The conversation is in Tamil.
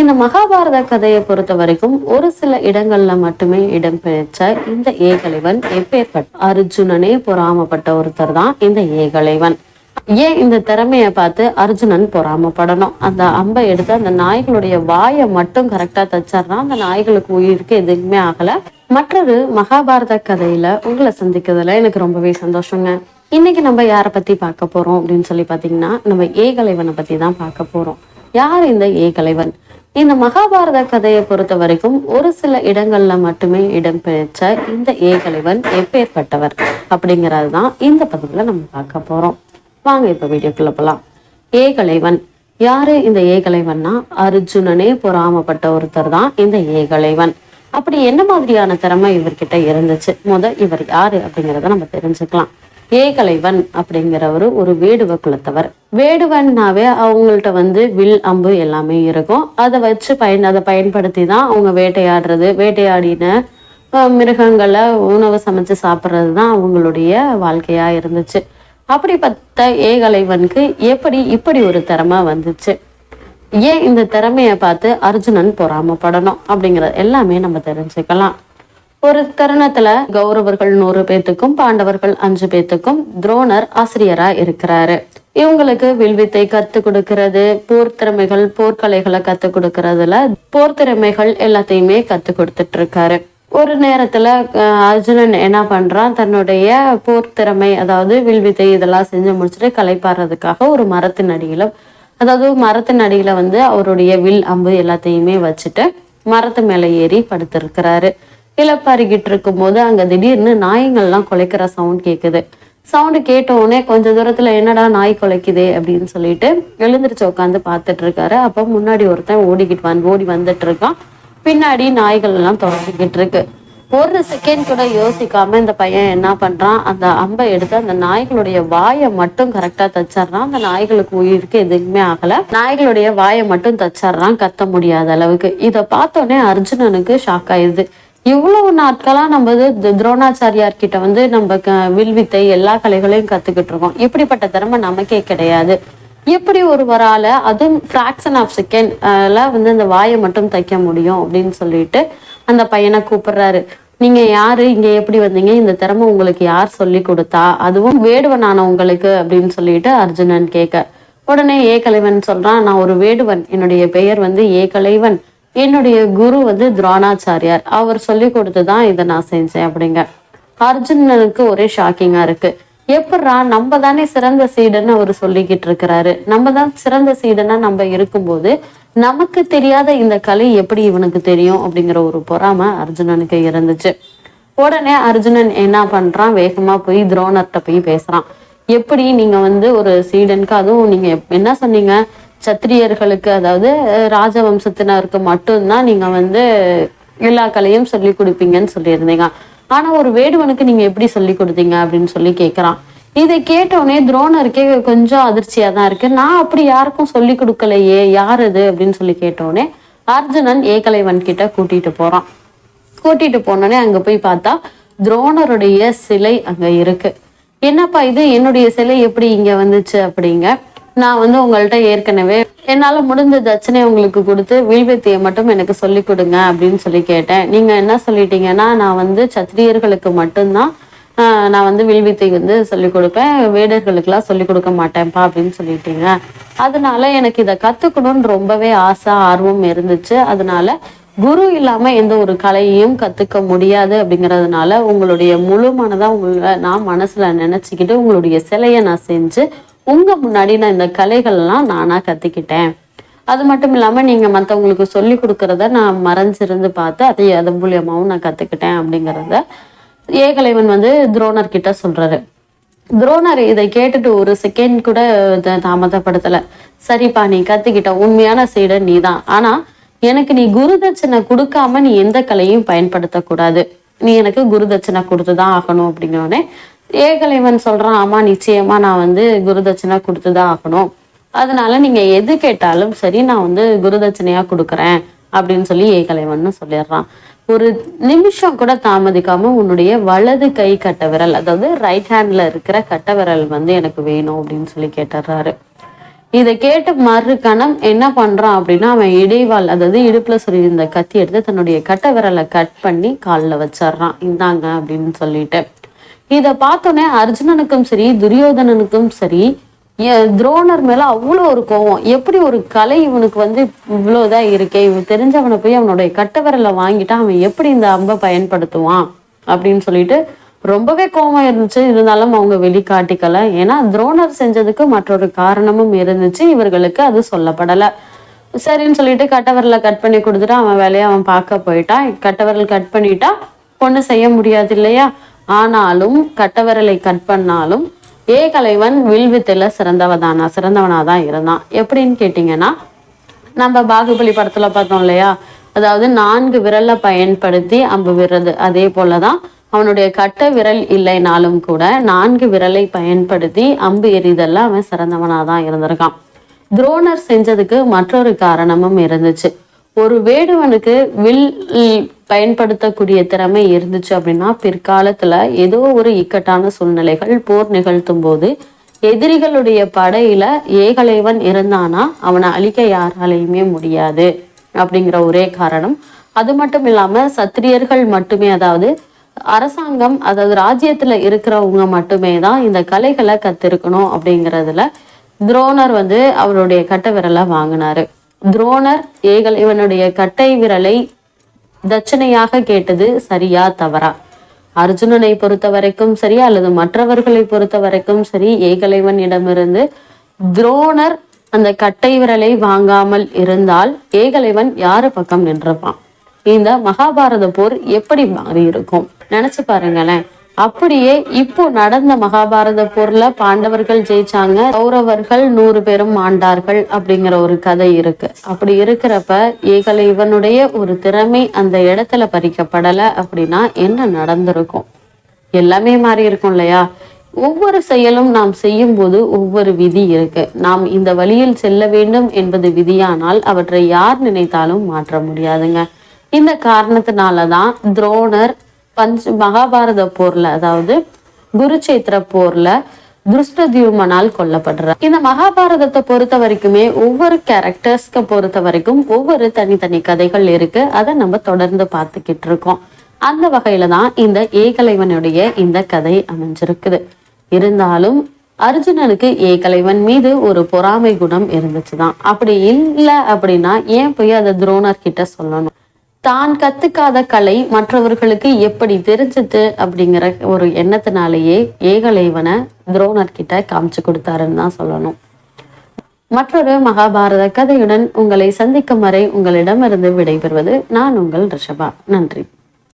இந்த மகாபாரத கதையை பொறுத்த வரைக்கும் ஒரு சில இடங்கள்ல மட்டுமே இடம்பெற்ற இந்த ஏகலைவன் எப்பேற்பட்ட அர்ஜுனனே பொறாமப்பட்ட ஒருத்தர் தான் இந்த ஏகலைவன். ஏன் இந்த திறமைய பார்த்து அர்ஜுனன் பொறாமப்படணும்? அந்த அம்பை எடுத்து அந்த நாய்களுடைய வாயை மட்டும் கரெக்டா தச்சார்னா அந்த நாய்களுக்கு உயிருக்கு எதுவுமே ஆகல. மற்றது மகாபாரத கதையில உங்களை சந்திக்கிறதுல எனக்கு ரொம்பவே சந்தோஷங்க. இன்னைக்கு நம்ம யாரை பத்தி பார்க்க போறோம் அப்படின்னு சொல்லி பாத்தீங்கன்னா நம்ம ஏகலைவனை பத்தி தான் பார்க்க போறோம். யார் இந்த ஏகலைவன்? இந்த மகாபாரத கதையை பொறுத்த வரைக்கும் ஒரு சில இடங்கள்ல மட்டுமே இடம்பெற்ற இந்த ஏகலைவன் எப்பேற்பட்டவர் அப்படிங்கிறது தான் இந்த பதிவில் நம்ம பார்க்க போறோம். வாங்க இப்போ வீடியோக்குள்ள போகலாம் ஏகலைவன். யாரு இந்த ஏகலைவன்னா? அர்ஜுனனே பொறாமப்பட்ட ஒருத்தர் தான் இந்த ஏகலைவன். அப்படி என்ன மாதிரியான திறமை இவர்கிட்ட இருந்துச்சு? முத இவர் யாரு அப்படிங்கிறத நம்ம தெரிஞ்சுக்கலாம். ஏகலைவன் அப்படிங்கிறவர் ஒரு வேடுவ குலத்தவர். வேடுவன்னாவே அவங்கள்ட்ட வந்து வில் அம்பு எல்லாமே இருக்கும். அதை வச்சு பயன் அதை பயன்படுத்தி தான் அவங்க வேட்டையாடுறது. வேட்டையாடின மிருகங்களை உணவு சமைச்சு சாப்பிட்றது தான் அவங்களுடைய வாழ்க்கையா இருந்துச்சு. அப்படிப்பட்ட ஏகலைவனுக்கு எப்படி இப்படி ஒரு திறமை வந்துச்சு? ஏன் இந்த திறமையை பார்த்து அர்ஜுனன் பொறாமப்படணும் அப்படிங்கிறது எல்லாமே நம்ம தெரிஞ்சுக்கலாம். ஒரு தருணத்துல கௌரவர்கள் நூறு பேத்துக்கும் பாண்டவர்கள் அஞ்சு பேத்துக்கும் துரோணர் ஆசிரியரா இருக்கிறாரு. இவங்களுக்கு வில்வித்தை கத்து கொடுக்கறது போர் திறமைகள் போர்க்கலைகளை கத்து கொடுக்கறதுல போர் திறமைகள் எல்லாத்தையுமே கத்து கொடுத்துட்டு இருக்காரு ஒரு நேரத்துல அர்ஜுனன் என்ன பண்றான் தன்னுடைய போர் திறமை அதாவது வில்வித்தை இதெல்லாம் செஞ்சு முடிச்சுட்டு களைப்பாடுறதுக்காக ஒரு மரத்தின் அடியில அதாவது மரத்தின் அடியில வந்து அவருடைய வில் அம்பு எல்லாத்தையுமே வச்சுட்டு மரத்து மேல ஏறி படுத்திருக்கிறாரு. கிளப்பாறிக்கிட்டு இருக்கும்போது அங்க திடீர்னு நாய்ங்கள்லாம் குலைக்கிற சவுண்ட் கேட்குது சவுண்டு கேட்ட உடனே கொஞ்ச தூரத்துல என்னடா நாய் குலைக்குதே அப்படின்னு சொல்லிட்டு எழுந்திரிச்சு உட்காந்து பார்த்துட்டு இருக்காரு அப்போ முன்னாடி ஒருத்தன் ஓடிக்கிட்டு வந்து ஓடி வந்துட்டு இருக்கான் பின்னாடி நாய்கள் எல்லாம் தொடர்ந்துகிட்டு இருக்கு ஒரு செகண்ட் கூட யோசிக்காம இந்த பையன் என்ன பண்றான்? அந்த அம்பை எடுத்து அந்த நாய்களுடைய வாயை மட்டும் கரெக்டா தச்சிடுறான். அந்த நாய்களுக்கு உயிருக்கு எதுவுமே ஆகல. நாய்களுடைய வாயை மட்டும் தச்சிடுறான். கத்த முடியாத அளவுக்கு. இதை பார்த்தோன்னே அர்ஜுனனுக்கு ஷாக் ஆயிடுது. இவ்வளவு நாட்களா நம்ம வந்து துரோணாச்சாரியார் கிட்ட வந்து நம்ம க- வில்வித்தை எல்லா கலைகளையும் கத்துக்கிட்டு இருக்கோம். இப்படிப்பட்ட திறமை நமக்கே கிடையாது. எப்படி ஒருவரால அதுவும் ஃப்ராக்ஷன் ஆஃப் செகண்ட்ல வந்து அந்த வாயை மட்டும் தைக்க முடியும் அப்படின்னு சொல்லிட்டு அந்த பையனை கூப்பிடுறாரு. நீங்க யாரு? இங்க எப்படி வந்தீங்க? இந்த திறமை உங்களுக்கு யார் சொல்லி கொடுத்தா? அதுவும் வேடுவனான உங்களுக்கு அப்படின்னு சொல்லிட்டு அர்ஜுனன் கேட்க. உடனே ஏகலைவன் சொல்றான் நான் ஒரு வேடுவன். என்னுடைய பெயர் வந்து ஏகலைவன். என்னுடைய குரு வந்து துரோணாச்சாரியார். அவர் சொல்லி கொடுத்து தான் இதை நான் செஞ்சேன் அப்படிங்க. அர்ஜுனனுக்கு ஒரே ஷாக்கிங்கா இருக்கு. எப்படா நம்ம தானே சிறந்த சீடன்னு அவர் சொல்லிக்கிட்டு இருக்கிறாரு. நம்ம தான் சிறந்த சீடனா நம்ம இருக்கும்போது நமக்கு தெரியாத இந்த கலை எப்படி இவனுக்கு தெரியும் அப்படிங்கிற ஒரு பொறாமை அர்ஜுனனுக்கு இருந்துச்சு. உடனே அர்ஜுனன் என்ன பண்றான்? வேகமா போய் துரோணர்கிட்ட போய் பேசுறான். எப்படி நீங்க வந்து ஒரு சீடனுக்கு அதுவும் நீங்க என்ன சொன்னீங்க? சத்திரியர்களுக்கு அதாவது ராஜவம்சத்தினருக்கு மட்டும்தான் நீங்க வந்து எல்லா கலையும் சொல்லி கொடுப்பீங்கன்னு சொல்லியிருந்தீங்க. ஆனா ஒரு வேடுவனுக்கு நீங்க எப்படி சொல்லி கொடுத்தீங்க அப்படின்னு சொல்லி கேட்குறான் இதை கேட்டோடனே துரோணருக்கே கொஞ்சம் அதிர்ச்சியா தான் இருக்கு. நான் அப்படி யாருக்கும் சொல்லி கொடுக்கலையே யார் இது அப்படின்னு சொல்லி கேட்டோடனே அர்ஜுனன் ஏகலைவன் கிட்ட கூட்டிட்டு போறான். கூட்டிட்டு போனோடனே அங்க போய் பார்த்தா துரோணருடைய சிலை அங்க இருக்கு. என்னப்பா இது? என்னுடைய சிலை எப்படி இங்க வந்துச்சு அப்படிங்க. நான் வந்து உங்கள்கிட்ட ஏற்கனவே என்னால முடிஞ்ச தட்சணை உங்களுக்கு கொடுத்து வில்வித்தையை மட்டும் எனக்கு சொல்லி கொடுங்க அப்படின்னு சொல்லி கேட்டேன். நீங்க என்ன சொல்லிட்டீங்கன்னா நான் வந்து சத்திரியர்களுக்கு மட்டும்தான் நான் வந்து வில்வித்தை வந்து சொல்லி கொடுப்பேன். வேடர்களுக்கெல்லாம் சொல்லி கொடுக்க மாட்டேன்ப்பா அப்படின்னு சொல்லிட்டீங்க. அதனால எனக்கு இதை கத்துக்கணும்னு ரொம்பவே ஆசை ஆர்வம் இருந்துச்சு. அதனால குரு இல்லாம எந்த ஒரு கலையையும் கத்துக்க முடியாது அப்படிங்கறதுனால உங்களுடைய முழு மனதா உங்களை நான் மனசுல நினைச்சுக்கிட்டு உங்களுடைய சிலையை நான் செஞ்சு உங்க முன்னாடி நான் இந்த கலைகள்லாம் நானா கத்துக்கிட்டேன். அது மட்டும் இல்லாம நீங்க மத்தவங்களுக்கு சொல்லி கொடுக்குறத நான் மறைஞ்சிருந்து பார்த்து அதை அதன் மூலியமாவும் நான் கத்துக்கிட்டேன் அப்படிங்கிறத ஏகலைவன் வந்து துரோணர் கிட்ட சொல்றாரு. துரோணர் இதை கேட்டுட்டு ஒரு செகண்ட் கூட தாமதப்படுத்தலை. சரிப்பா நீ கத்துக்கிட்ட உண்மையான சீடன் நீதான். ஆனா எனக்கு நீ குருதட்சணை கொடுக்காம நீ எந்த கலையும் பயன்படுத்தக்கூடாது. நீ எனக்கு குருதட்சணை கொடுத்துதான் ஆகணும் அப்படிங்கிறோடனே ஏகலைவன் சொல்கிறான் ஆமாம் நிச்சயமாக நான் வந்து குருதட்சணை கொடுத்துதான் ஆகணும். அதனால நீங்கள் எது கேட்டாலும் சரி நான் வந்து குருதட்சணையாக கொடுக்குறேன் அப்படின்னு சொல்லி ஏகலைவன் சொல்லிடுறான். ஒரு நிமிஷம் கூட தாமதிக்காமல் உன்னுடைய வலது கை கட்ட விரல் அதாவது ரைட் ஹேண்டில் இருக்கிற கட்ட விரல் வந்து எனக்கு வேணும் அப்படின்னு சொல்லி கேட்டுடுறாரு. இதை கேட்ட மறு கணம் என்ன பண்ணுறான் அப்படின்னா அவன் இடைவாள் அதாவது இடுப்பில் சொல்லி இருந்த கத்தி எடுத்து தன்னுடைய கட்டை விரலை கட் பண்ணி காலில் வச்சிடுறான். இந்தாங்க அப்படின்னு சொல்லிட்டு. இதை பார்த்தோன்னே அர்ஜுனனுக்கும் சரி துரியோதனனுக்கும் சரி துரோணர் மேல அவ்வளோ ஒரு கோவம். எப்படி ஒரு கலை இவனுக்கு வந்து இவ்வளோதான் இருக்கே? இவன் தெரிஞ்சவனை போய் அவனுடைய கட்டவரலை வாங்கிட்டா அவன் எப்படி இந்த அம்பை பயன்படுத்துவான் அப்படின்னு சொல்லிட்டு ரொம்பவே கோவம் இருந்துச்சு. இருந்தாலும் அவங்க வெளிக்காட்டிக்கல. ஏன்னா துரோணர் செஞ்சதுக்கு மற்றொரு காரணமும் இருந்துச்சு. இவர்களுக்கு அது சொல்லப்படலை. சரின்னு சொல்லிட்டு கட்டவரல கட் பண்ணி கொடுத்துட்டு அவன் வேலையை அவன் பார்க்க போயிட்டான். கட்டவரல் கட் பண்ணிட்டா ஒன்றும் செய்ய முடியாது இல்லையா? ஆனாலும் கட்டவரலை கட் பண்ணாலும் ஏ கலைவன் வில்வித்தில் சிறந்தவதானா? சிறந்தவனா தான் இருந்தான். எப்படின்னு கேட்டிங்கன்னா நம்ம பாகுபலி படத்துல பார்த்தோம் இல்லையா? அதாவது நான்கு விரலை பயன்படுத்தி அம்பு விடுறது. அதே போலதான் அவனுடைய கட்ட விரல் இல்லைனாலும் கூட நான்கு விரலை பயன்படுத்தி அம்பு எறிதல்ல அவன் சிறந்தவனாக தான் இருந்திருக்கான். துரோணர் செஞ்சதுக்கு மற்றொரு காரணமும் இருந்துச்சு. ஒரு வேடுவனுக்கு வில் பயன்படுத்தக்கூடிய திறமை இருந்துச்சு அப்படின்னா பிற்காலத்துல ஏதோ ஒரு இக்கட்டான சூழ்நிலைகள் போர் நிகழ்த்தும் போது எதிரிகளுடைய படையில ஏகலைவன் இருந்தானா அவனை அழிக்க யாராலையுமே முடியாது அப்படிங்கிற ஒரே காரணம். அது மட்டும் இல்லாம சத்திரியர்கள் மட்டுமே அதாவது அரசாங்கம் அதாவது ராஜ்யத்துல இருக்கிறவங்க மட்டுமே தான் இந்த கலைகளை கத்திருக்கணும் அப்படிங்கிறதுல துரோணர் வந்து அவருடைய கட்ட விரலை வாங்கினாரு. துரோணர் ஏகல் இவனுடைய கட்டை விரலை தட்சணையாக கேட்டது சரியா தவறா? அர்ஜுனனை பொறுத்த வரைக்கும் சரி அல்லது மற்றவர்களை பொறுத்த வரைக்கும் சரி ஏகலைவனிடமிருந்து துரோணர் அந்த கட்டை விரலை வாங்காமல் இருந்தால் ஏகலைவன் யாரு பக்கம் நின்றுப்பான்? இந்த மகாபாரத போர் எப்படி மாறி இருக்கும் நினைச்சு பாருங்களேன். அப்படியே இப்போ நடந்த மகாபாரத போர்ல பாண்டவர்கள் ஜெயிச்சாங்க. கௌரவர்கள் நூறு பேரும் ஆண்டார்கள் அப்படிங்கிற ஒரு கதை இருக்கு. அப்படி இருக்கிறப்ப ஏகலைவனுடைய ஒரு திறமை அந்த இடத்துல பறிக்கப்படல அப்படின்னா என்ன நடந்திருக்கும்? எல்லாமே மாறி இருக்கும் இல்லையா? ஒவ்வொரு செயலும் நாம் செய்யும் போது ஒவ்வொரு விதி இருக்கு. நாம் இந்த வழியில் செல்ல வேண்டும் என்பது விதியானால் அவற்றை யார் நினைத்தாலும் மாற்ற முடியாதுங்க. இந்த காரணத்தினாலதான் துரோணர் பஞ்ச மகாபாரத போர்ல அதாவது குருச்சேத்திர போர்ல துருஷ்டத்யுமனால் கொல்லப்படுறார். இந்த மகாபாரதத்தை பொறுத்த வரைக்குமே ஒவ்வொரு கேரக்டர்ஸ்க்கு பொறுத்த வரைக்கும் ஒவ்வொரு தனித்தனி கதைகள் இருக்கு. அதை நம்ம தொடர்ந்து பார்த்துக்கிட்டு இருக்கோம். அந்த வகையில தான் இந்த ஏகலைவனுடைய இந்த கதை அமைஞ்சிருக்குது. இருந்தாலும் அர்ஜுனனுக்கு ஏகலைவன் மீது ஒரு பொறாமை குணம் இருந்துச்சுதான். அப்படி இல்லை அப்படின்னா ஏன் போய் அதை துரோணர் கிட்ட சொல்லணும்? தான் கத்துக்காத கலை மற்றவர்களுக்கு எப்படி தெரிஞ்சது அப்படிங்கிற ஒரு எண்ணத்தினாலேயே ஏகலைவனை துரோணர் கிட்ட காமிச்சு கொடுத்தாருன்னு தான் சொல்லணும். மற்றொரு மகாபாரத கதையுடன் உங்களை சந்திக்கும் வரை உங்களிடமிருந்து விடைபெறுவது நான் உங்கள் ரிஷபா. நன்றி.